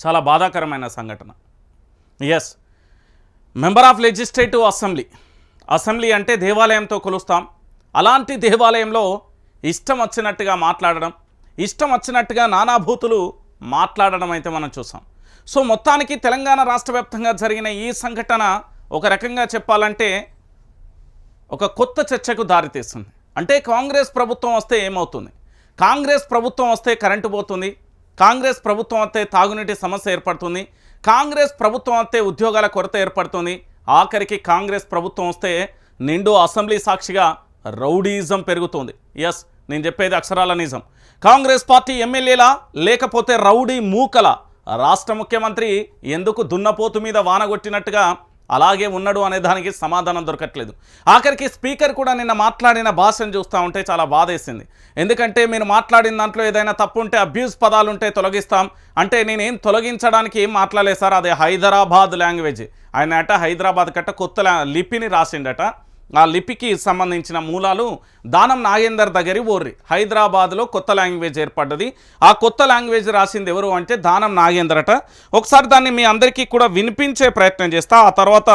చాలా బాధాకరమైన సంఘటన. As member of legislative assembly assembly అంటే దేవాలయంతో కొలుస్తాం. అలాంటి దేవాలయంలో ఇష్టం వచ్చినట్టుగా మాట్లాడడం ఇష్టం వచ్చినట్టుగా నానాభూతులు మాట్లాడడం అయితే మనం చూసాం. సో మొత్తానికి తెలంగాణ రాష్ట్ర వ్యాప్తంగా జరిగిన ఈ సంఘటన ఒక రకంగా చెప్పాలంటే ఒక కొత్త చర్చకు దారితీస్తుంది అంటే కాంగ్రెస్ ప్రభుత్వం వస్తే ఏమవుతుంది? కాంగ్రెస్ ప్రభుత్వం వస్తే కరెంటు పోతుంది. కాంగ్రెస్ ప్రభుత్వం వస్తే తాగునీటి సమస్య ఏర్పడుతుంది. కాంగ్రెస్ ప్రభుత్వం వస్తే ఉద్యోగాల కొరత ఏర్పడుతుంది. ఆఖరికి కాంగ్రెస్ ప్రభుత్వం వస్తే నిండు అసెంబ్లీ సాక్షిగా రౌడీజం పెరుగుతుంది. ఎస్ నేను చెప్పేది అక్షరాల నిజం. కాంగ్రెస్ పార్టీ ఎమ్మెల్యేలా లేకపోతే రౌడీ మూకల రాష్ట్ర ముఖ్యమంత్రి ఎందుకు దున్నపోతు మీద వానగొట్టినట్టుగా అలాగే ఉన్నాడు అనే దానికి సమాధానం దొరకట్లేదు. ఆఖరికి స్పీకర్ కూడా నిన్న మాట్లాడిన భాషను చూస్తూ ఉంటే చాలా బాధేసింది. ఎందుకంటే మీరు మాట్లాడిన దాంట్లో ఏదైనా తప్పు ఉంటే అబ్యూస్ పదాలు ఉంటే తొలగిస్తాం. అంటే నేనేం తొలగించడానికి ఏం మాట్లాడలేదు సార్ అదే హైదరాబాద్ లాంగ్వేజ్. ఆయన అట హైదరాబాద్ కట్ట కొత్త లిపిని రాసిండట. ఆ లిపికి సంబంధించిన మూలాలు దానం నాగేందర్ దగ్గరి ఓర్రి. హైదరాబాద్లో కొత్త లాంగ్వేజ్ ఏర్పడ్డది. ఆ కొత్త లాంగ్వేజ్ రాసింది ఎవరు అంటే దానం నాగేందర్ అట ఒకసారి దాన్ని మీ అందరికీ కూడా వినిపించే ప్రయత్నం చేస్తా ఆ తర్వాత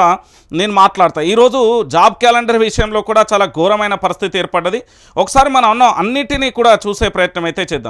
నేను మాట్లాడతా. ఈరోజు జాబ్ క్యాలెండర్ విషయంలో కూడా చాలా ఘోరమైన పరిస్థితి ఏర్పడ్డది. ఒకసారి మనం అన్న అన్నిటినీ కూడా చూసే ప్రయత్నం అయితే చేద్దాం.